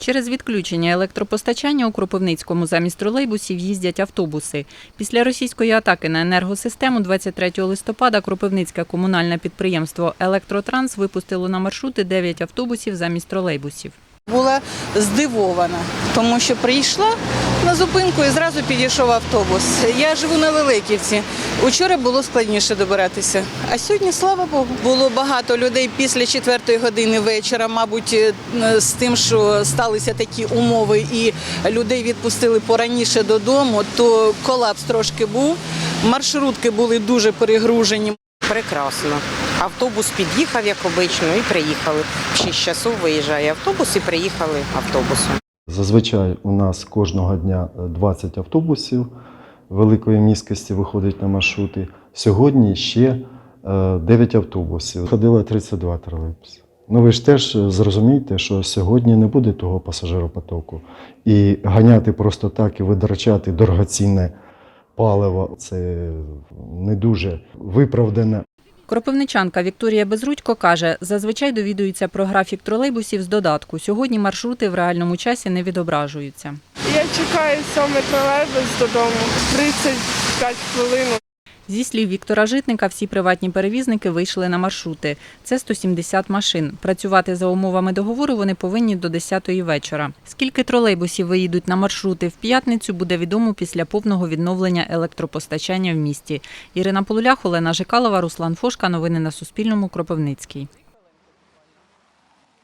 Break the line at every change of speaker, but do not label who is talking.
Через відключення електропостачання у Кропивницькому замість тролейбусів їздять автобуси. Після російської атаки на енергосистему 23 листопада Кропивницьке комунальне підприємство Електротранс випустило на маршрути 9 автобусів замість тролейбусів.
Була здивована, тому що прийшла на зупинку і зразу підійшов автобус. Я живу на Великівці. Учора було складніше добиратися. А сьогодні, слава Богу, було багато людей після четвертої години вечора, мабуть, е, з тим, що сталися такі умови, і людей відпустили пораніше додому, то колапс трошки був. Маршрутки були дуже перегружені.
Прекрасно. Автобус під'їхав, як обично, і приїхали. В 6 часов виїжджає автобус і приїхали автобусом.
Зазвичай у нас кожного дня е, 20 автобусів великої міськості виходить на маршрути. Сьогодні ще е, 9 автобусів. Ходило 32 тролейбуси. Ну ви ж теж е, зрозумієте, що сьогодні не буде того пасажиропотоку. І ганяти просто так і витрачати дорогоцінне паливо це не дуже виправдане.
Кропивничанка Вікторія Безрудько каже, зазвичай довідується про графік тролейбусів з додатку. Сьогодні маршрути в реальному часі не відображуються.
Я чекаю саме тролейбус додому 35 хвилин.
Зі слів Віктора Житника, всі приватні перевізники вийшли на маршрути. Це 170 машин. Працювати за умовами договору вони повинні до 10-ї вечора. Скільки тролейбусів виїдуть на маршрути в п'ятницю, буде відомо після повного відновлення електропостачання в місті. Ірина Полулях, Олена Жикалова, Руслан Фошка. Новини на Суспільному. Кропивницький.